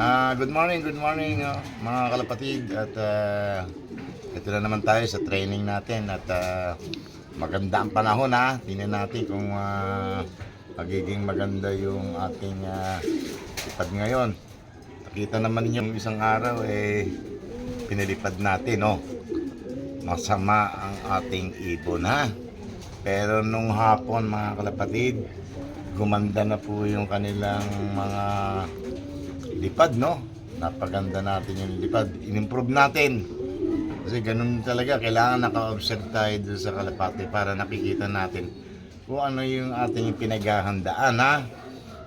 Ah, good morning, good morning ah, mga kalapatid at ah, ito na naman tayo sa training natin at ah, maganda ang panahon ha. Tingnan natin kung ah, magiging maganda yung ating uh, lipad ngayon. Nakita naman ninyo yung isang araw eh pinalipad natin no. Masama ang ating ibon ha. Pero nung hapon mga kalapatid, gumanda na po yung kanilang mga lipad, no? Napaganda natin yung lipad. In-improve natin. Kasi ganun talaga, kailangan naka-observe tayo doon sa kalapate para nakikita natin kung ano yung ating pinaghahandaan, ha?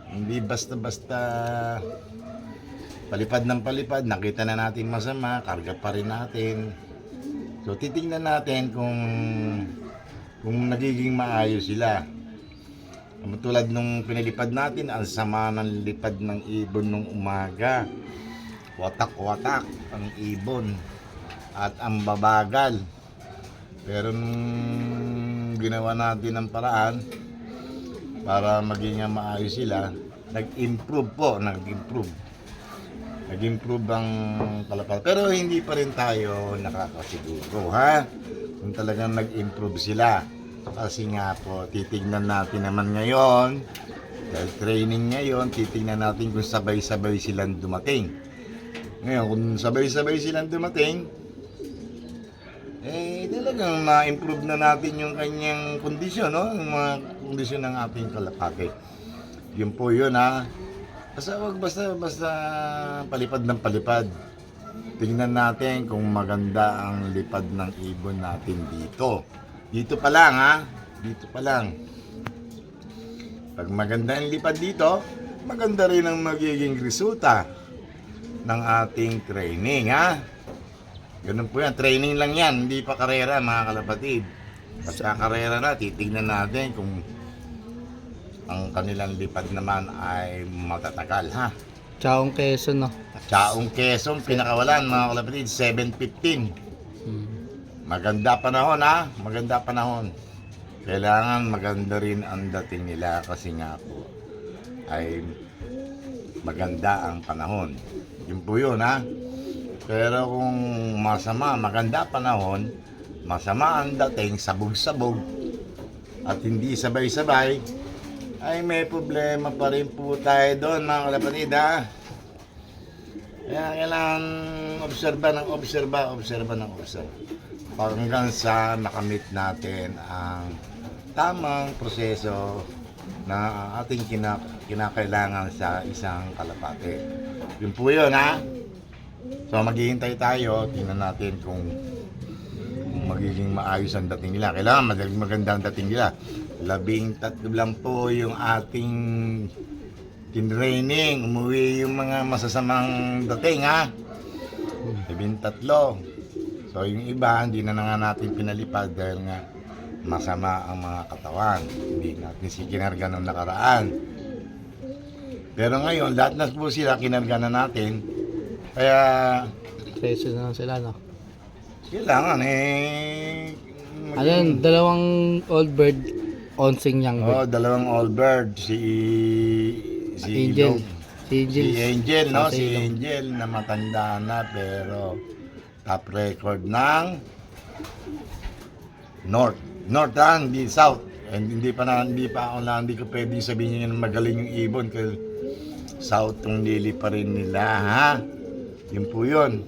Hindi basta-basta palipad ng palipad, nakita na natin masama, karga pa rin natin. So titingnan natin kung kung nagiging maayos sila. Tulad nung pinalipad natin, ang sama ng lipad ng ibon nung umaga. Watak-watak ang ibon at ang babagal. Pero nung ginawa natin ang paraan para maging maayos sila, nag-improve po, nag-improve. Nag-improve ang kalapal. Pero hindi pa rin tayo nakakasiguro, ha? Kung talagang nag-improve sila. Kasi nga po, titignan natin naman ngayon, dahil training ngayon, titignan natin kung sabay-sabay silang dumating. Ngayon, kung sabay-sabay silang dumating, eh talagang na-improve na natin yung kanyang kondisyon, no? Yung mga kondisyon ng ating kalapate. Yun po yun, ha? Basta wag basta basta palipad ng palipad. Tingnan natin kung maganda ang lipad ng ibon natin dito. Dito pa lang ha. Dito pa lang. Pag maganda ang lipad dito, maganda rin ang magiging resulta ng ating training ha. Ganun po yan. Training lang yan. Hindi pa karera mga kalapatid. Basta karera na, titignan natin kung ang kanilang lipad naman ay matatagal ha. Chaong Quezon, no? Chaong Quezon, pinakawalan mga kalapatid, 7.15. Hmm. Maganda panahon ha, maganda panahon. Kailangan maganda rin ang dating nila kasi nga po ay maganda ang panahon. Yun po yun ha. Pero kung masama, maganda panahon, masama ang dating, sabog-sabog, at hindi sabay-sabay, ay may problema pa rin po tayo doon mga kalapatid ha. Kaya kailangan obserba ng obserba, obserba ng obserba. Hanggang sa nakamit natin ang tamang proseso na ating kina, kinakailangan sa isang kalapate. Yun po yun ha. So maghihintay tayo, tingnan natin kung, kung magiging maayos ang dating nila. Kailangan magiging maganda ang dating nila. Labing tatlo lang po yung ating tinraining. Umuwi yung mga masasamang dating ha. Labing tatlo. So yung iba, hindi na na nga natin pinalipad dahil nga masama ang mga katawan. Hindi natin si kinarga nung nakaraan. Pero ngayon, lahat na po sila kinarga na natin. Kaya Quezon na sila, no? kailangan eh... Ano yun, dalawang old bird, onsing young Oh, bird. dalawang all bird. Si... Si Angel. Ilog. Si Angel. Si Angel, no? Si. Angel na matanda na pero top record ng North. North ha, hindi South. And hindi pa na, hindi pa ako lang, hindi ko pwede sabihin yun magaling yung ibon kasi South yung lili pa rin nila, ha? Yun po yun.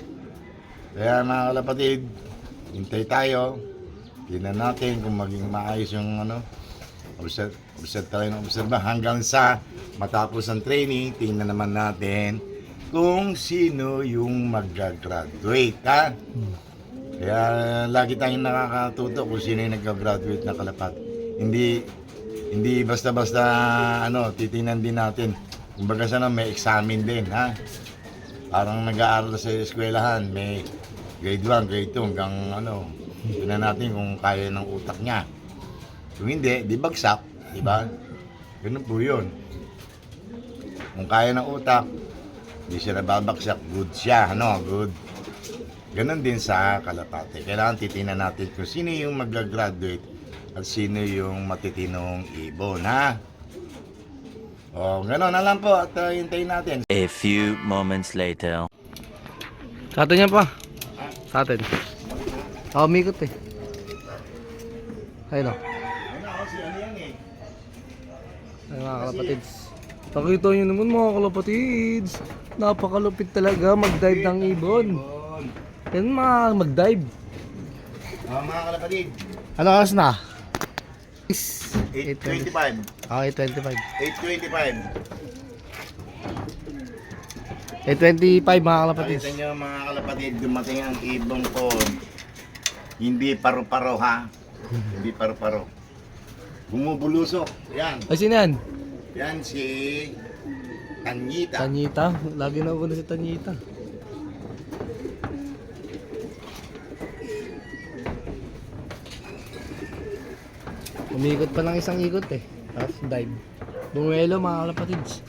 Kaya mga kalapatid, hintay tayo. Tingnan natin kung maging maayos yung ano, observe, observe tayo ng observe hanggang sa matapos ang training, tingnan naman natin kung sino yung mag-graduate, ha? Kaya lagi tayong nakakatuto kung sino yung nag-graduate na kalapat. Hindi hindi basta-basta ano, titingnan din natin. Kumbaga sana may examen din, ha? Parang nag-aaral sa eskwelahan, may grade 1, grade 2 hanggang ano, tingnan natin kung kaya ng utak niya. Kung hindi, di bagsak, di ba? Ganun po yun. Kung kaya ng utak, di siya nababagsak, good siya, ano, good. Ganon din sa kalapate. Kailangan titingnan natin kung sino yung mag-graduate at sino yung matitinong ibon, ha? Oh, gano'n na lang po at uh, hintayin natin. A few moments later. Sa atin yan pa. Sa atin. Ako umikot eh. Ayun o. Ano ako si ano yan eh. Ay mga kalapatids. Pakita nyo naman mga kalapatids. Napakalupit talaga mag-dive ng ibon. Bon. Yan mga mag-dive. Oh, mga kalapatid, Ano oras na? 8.25. Okay, 25. 8.25. 8.25 mga kalapatids. Palitan nyo mga kalapatid, dumating ang ibong ko. Hindi paro-paro ha. Hindi paro-paro. Bumubulusok. Yan. Ay, sino yan? Yan si Tanyita. Tanyita. Lagi na ako na si Tanyita. Umikot pa ng isang ikot eh. Tapos dive. Bumuelo mga kalapatids.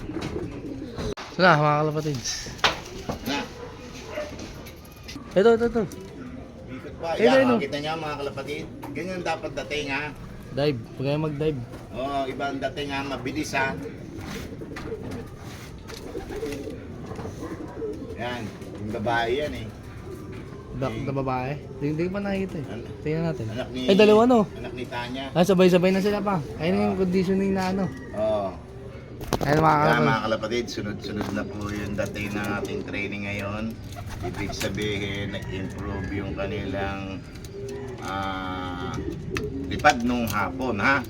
So na mga kalapatids. Ito, ito, ito. ikot pa. Yan, oh. kita niya mga kalapatid. Ganyan dapat dating ha. Dive. Huwag kayo mag-dive. Oo, ibang dating ha, mabilis ha. Yan, yung babae yan eh. Back na babae. Hindi, pa nakikita eh. An- Tingnan natin. Anak ni... Ay, dalawa no. Anak ni Tanya. Ah, sabay-sabay na sila pa. Ayun yung conditioning na ano. Oo. Ayun mga Kaya kalapatids. mga kalapatid, sunod-sunod na po yung dating ng ating training ngayon. Ibig sabihin, nag-improve yung kanilang ah, lipad nung hapon, ha?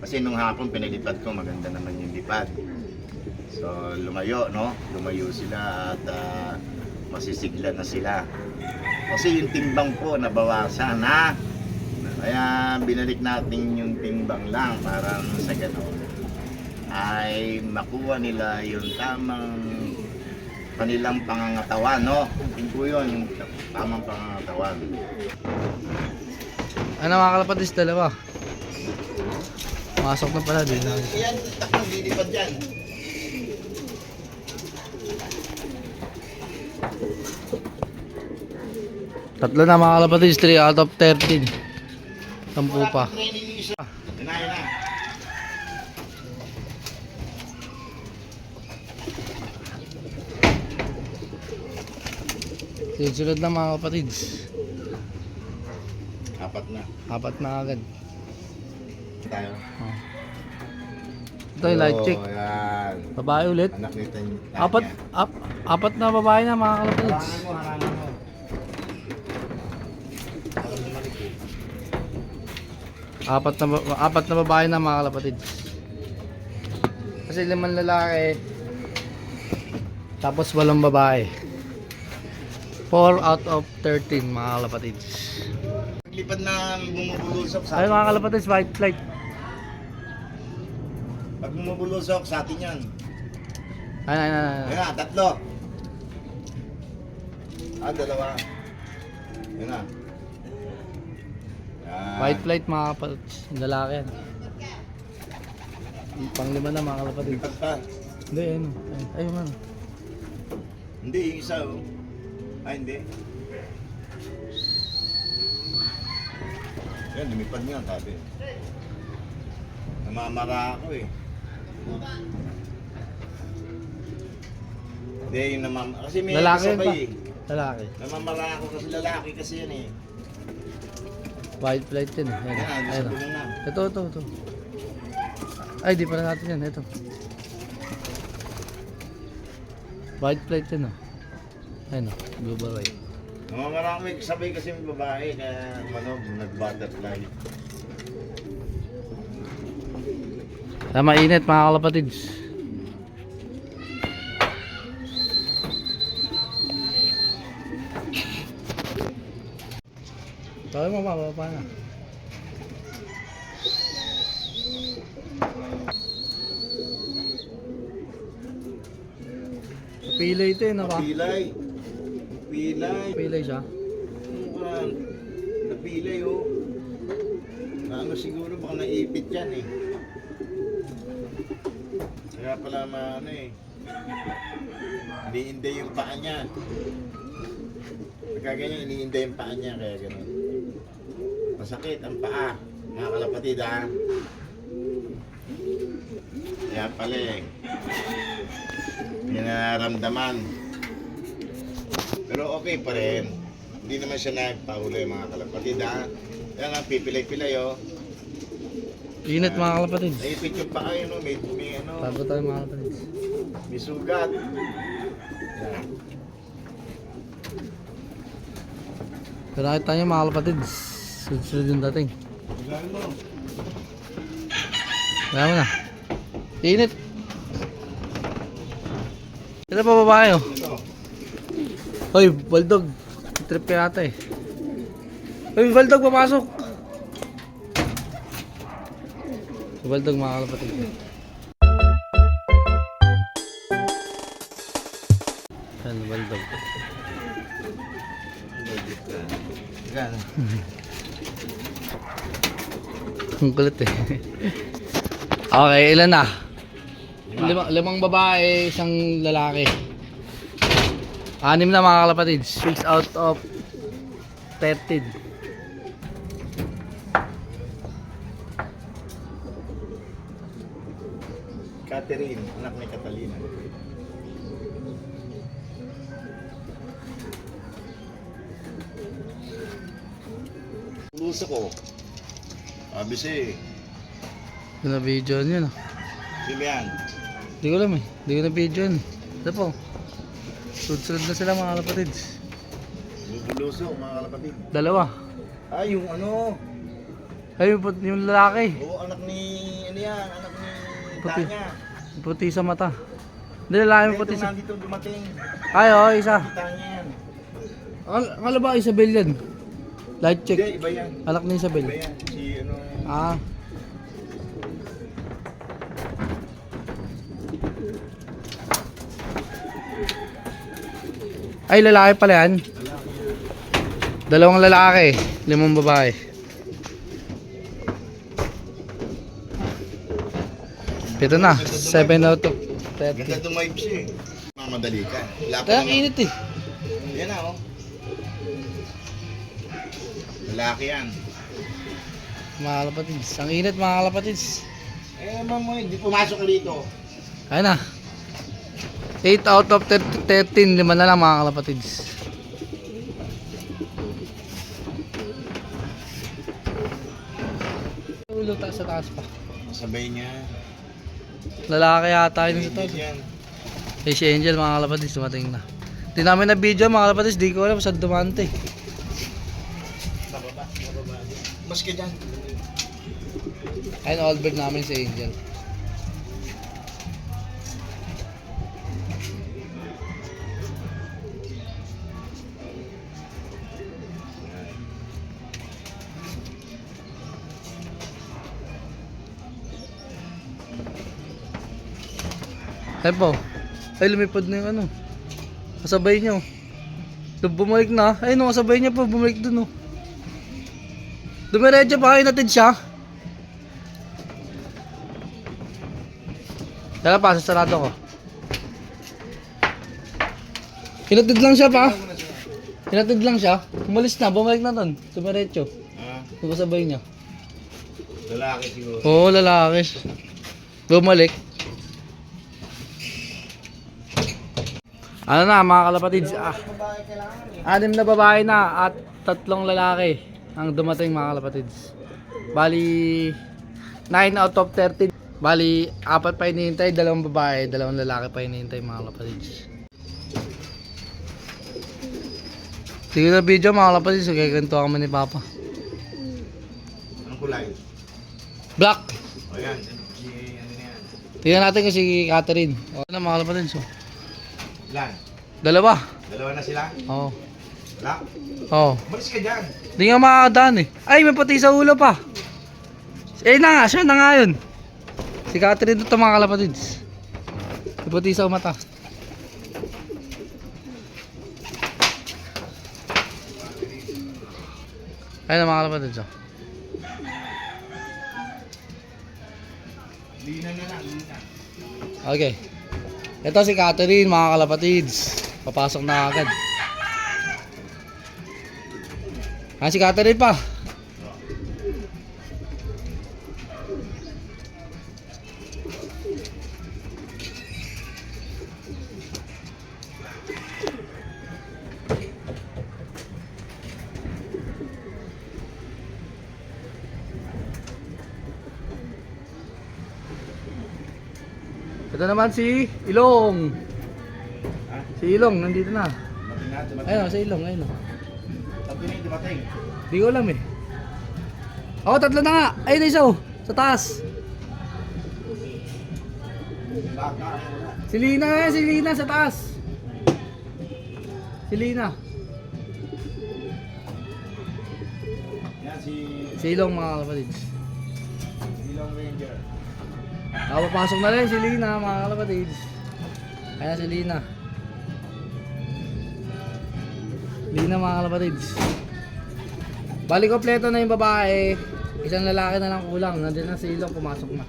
Kasi nung hapon, pinalipad ko, maganda naman yung lipad. So, lumayo, no? Lumayo sila at ah, masisigla na sila. Kasi yung timbang po, nabawasan, ha? Kaya binalik natin yung timbang lang para sa gano'n ay makuha nila yung tamang kanilang pangangatawan, no? Yun po yun, yung tamang pangangatawan. Ano mga kalapatids, dalawa. Masok na pala din. Yan, takang lilipad dyan. Tatlo na mga kalapatids, 3 out of 13. Sampu pa. Sunod na mga kapatids. Apat na. Apat na agad. Tayo. Oh. Ito yung light check. Yan. Babae ulit. Anak ni Tanya. Apat, ap, apat na babae na mga kalapatids. Harangan mo, harangan mo. Parang lumalik eh. Apat na, apat na babae na mga kalapatids. Kasi limang lalaki. Tapos walang babae. 4 out of 13 mga kalapatids. Lipad na bumubulusok sa Ayun mga kalapatids, white flight. Pag bumubulusok sa atin yan. Ayun, ayun, ayun. Yan na, tatlo. Ah, dalawa. Yan na. White flight mga kapatids. Lalaki yan. Pang lima na mga kalapatids. Lipad pa. Hindi, ayun. Ayun, ayun ano. Hindi, yung isa oh. Ay, hindi. Yan, lumipad nga, sabi. Namamara ako eh. Hindi, yung namam... Kasi may Lalaki kasabay pa. eh. Lalaki. Namamara ako kasi lalaki kasi yan eh. White flight yun. eh. Ayun, Yan na, ayun. gusto ko na. Ito, ito, ito. Ay, di pala natin yan. Ito. White flight yun, oh. Ayun, oh. Blue. Namamara ako may kasabay kasi may babae kaya ano, nag-butterfly. Tama init mga kalapatids. Tawag mo pa na. Pilay ito eh, no ba? Pilay. Pilay. Pilay siya. Mukhang napilay oh. Ano siguro baka naipit yan eh. Kaya pala maano eh. Iniinday yung paa niya. Pagka ganyan, iniinday yung paa niya kaya gano'n. Masakit ang paa. Mga kalapatid ha. Kaya pala eh. May nararamdaman. Pero okay pa rin. Hindi naman siya nagpahuli mga kalapatid ha. Kaya nga, pipilay-pilay oh. Init mga kalapatids. Naipit yung paa yun oh. May, may ano, Tago tayo mga kalapatids. may sugat. Yan. Pero nyo mga kalapatids. Sunod-sunod yung dating. Tignan mo. Na. Init. Ito pa babae oh. Ito. Hoy, Baldog. Trip ka yata eh. Hoy, Baldog, papasok. Si Baldog mga kalapatid. Yan, Baldog. Tignan. Ang kulit eh. okay, ilan na? Lima, limang babae, isang lalaki. Anim na mga kalapatid. 6 out of 13. Catherine, anak ni Catalina. Puso ko. Si, Yun na video yun ah. sino yan? Hindi ko alam eh. Hindi ko na video yun. Ito po. Sunod-sunod na sila mga kalapatid. Bubuluso, mga kalapatid. Dalawa. Ah, yung ano, Ay, yung, put- yung lalaki. oo, anak ni, ano yan, anak ni Puti. Tanya. Puti sa mata. Hindi lalaki yung puti sa... nandito dumating, Ay, oo, isa. Tanya yan. Akala akala ba Isabel yan? Light check. Hindi, iba yan. Anak ni Isabel. Iba yan, si ano, Ah. Ay, lalaki pala yan. Dalawang lalaki, limang babae. Pito na, 7 out of ganda 30. itong vibes eh. Mamadali ka. Wala pa Kaya init eh. Yan na, oh. Lalaki yan. Mga kalapatids. Ang init mga kalapatids. Eh, naman mo, hindi pumasok ka dito. Ayun na. 8 out of 30, 13, lima na lang mga kalapatids. Ulo ta sa taas pa. Sabay niya. Lalaki yata yun sa Hindi taas. Eh si Angel mga kalapatids dumating na. Di namin na video mga kalapatids, di ko alam saan dumante. Bababa, bababa. Mas ka dyan. Ayun, Albert namin si Angel. Ay po. Ay lumipad na yung ano. Kasabay niyo. Bumalik na. Ay no, kasabay niya po. Bumalik dun oh. Dumiretso pa. Inatid siya. Tara pa, sasarado ko. Hinatid lang siya pa. Hinatid lang siya. Umalis na, bumalik na doon. Dumiretso. Ah, Diba sabay niya? lalaki siguro. Oo, lalaki. Bumalik. Ano na mga kalapatids? Ah, anim na babae na at tatlong lalaki ang dumating mga kalapatids. Bali, 9 out of 13. Bali, apat pa hinihintay, dalawang babae, dalawang lalaki pa hinihintay mga kalapatids. Sige na video mga kalapatids, kaya ganito kami ni Papa. Anong kulay? Black! O yan, ano na yan. Tingnan natin kasi si Catherine. O na mga kalapatids. Oh. Ilan? Dalawa. Dalawa na sila? Oo. Wala? Oo. Umalis ka dyan. Hindi nga makakadaan eh. Ay, may pati sa ulo pa. Eh na nga, siya na nga yun. Si Catherine ito mga kalapatids. May pati sa mata. Ayun na mga kalapatids. Oh. Lina na lang, lina. Okay. Ito si Catherine mga kalapatids. Papasok na agad. Ah, si Catherine pa. Ito naman si Ilong. Si Ilong, nandito na. Ayun, si Ilong, ayun oh. Na yung dumating. Di ko alam eh. Oo, tatlo na nga. Ayun, isa oh. Sa taas. Na, na. Si Lina, eh, si Lina sa taas. Si Lina. Si Si Ilong mga kalapatids. Ilong Ranger. Nakapapasok na rin si Lina mga kalapatids. Ayan si Lina. Lina mga kalapatids. Bali kompleto na yung babae. Isang lalaki na lang kulang. Nandiyan na si Ilong pumasok na.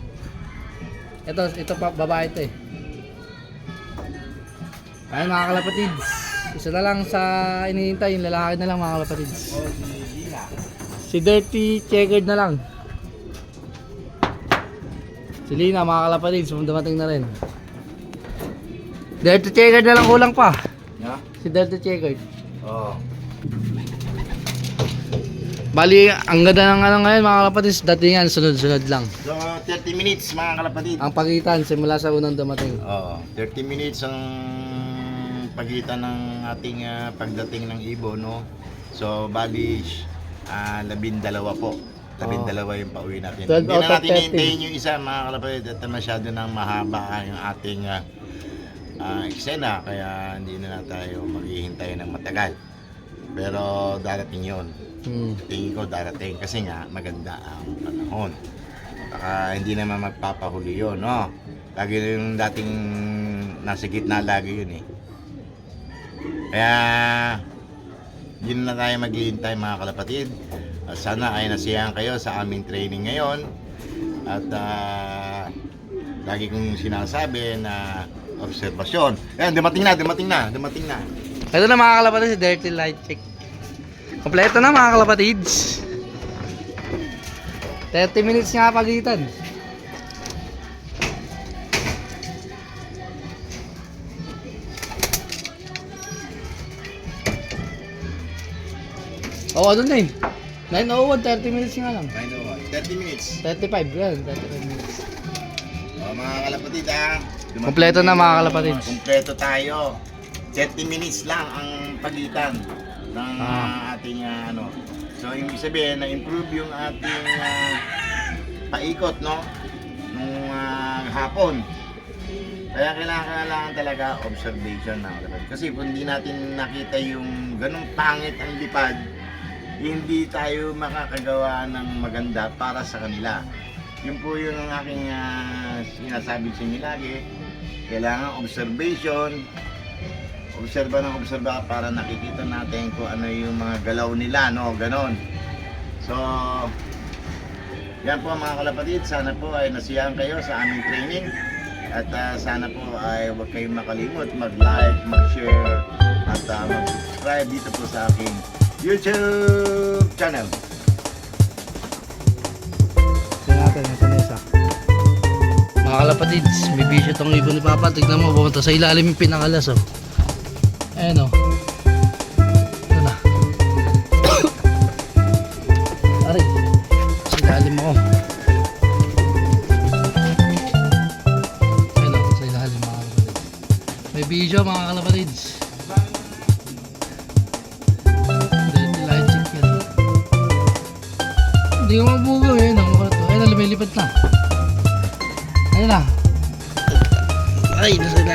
Ito, ito pa babae ito eh. Ayan mga kalapatids. Isa na lang sa inihintay, yung lalaki na lang mga kalapatids. Si Dirty Checkered na lang. Si Lina, mga kalapatids, dumating na rin. Dirty Checkered na lang kulang pa. Ya? Si Dirty Checkered. Oo. Bali, ang ganda ng ano ngayon mga kalapatids, datingan, sunod-sunod lang. So, 30 minutes mga kalapatid. Ang pagitan, simula sa unang dumating. Oo, 30 minutes ang pagitan ng ating ah, pagdating ng Ibo, no? So, bali, ah, labindalawa po. Labindalawa yung pauwi natin. 12 Hindi na natin 30. hihintayin yung isa, mga kalapatid, at masyado nang mahaba yung ating ah, ah, eksena, kaya hindi na, tayo maghihintay ng matagal. Pero darating yon Hmm. tingin ko darating kasi nga maganda ang panahon. Baka hindi naman magpapahuli yun, no? Lagi yung dating nasa gitna lagi yun eh. Kaya hindi na tayo maghihintay mga kalapatid. At sana ay nasiyahan kayo sa aming training ngayon. At ah, lagi kong sinasabi na obserbasyon. Ayan, dumating na, dumating na, dumating na. Ito na mga kalapatids, si Dirty Light Check. Kompleto na mga kalapatids. 30 minutes nga pagitan. Oo, oh, doon na eh. 9.01, 30 minutes nga lang. I know, 30 minutes. 35, yan, 35 minutes. O, mga kalapatid ha. Kompleto na, mga kalapatid. Kompleto tayo. 30 minutes lang ang pagitan ng Ah. ating ah, ano. So, yung sabihin na improve yung ating ah, paikot, no? Nung ah, hapon. Kaya kailangan, kailangan talaga observation ng kalapatid. Kasi kung hindi natin nakita yung ganong pangit ang lipad, hindi tayo makakagawa ng maganda para sa kanila. Yun po yun ang aking ah, sinasabi sa inyo lagi. Kailangan observation. Obserba ng obserba para nakikita natin kung ano yung mga galaw nila, no? Ganon. So, yan po mga kalapatid. Sana po ay nasiyahan kayo sa aming training. At ah, sana po ay huwag kayong makalimot mag-like, mag-share, at ah, mag-subscribe dito po sa aking YouTube channel. Natin, ito na isa. Mga kalapatids, may bisyo tong ibon ni Papa. Tignan mo, pumunta sa ilalim yung pinakalas, oh. Ayan, oh.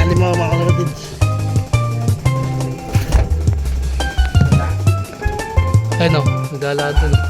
Ilalim mo mga kalapatid. Ayun o, naglalakad na.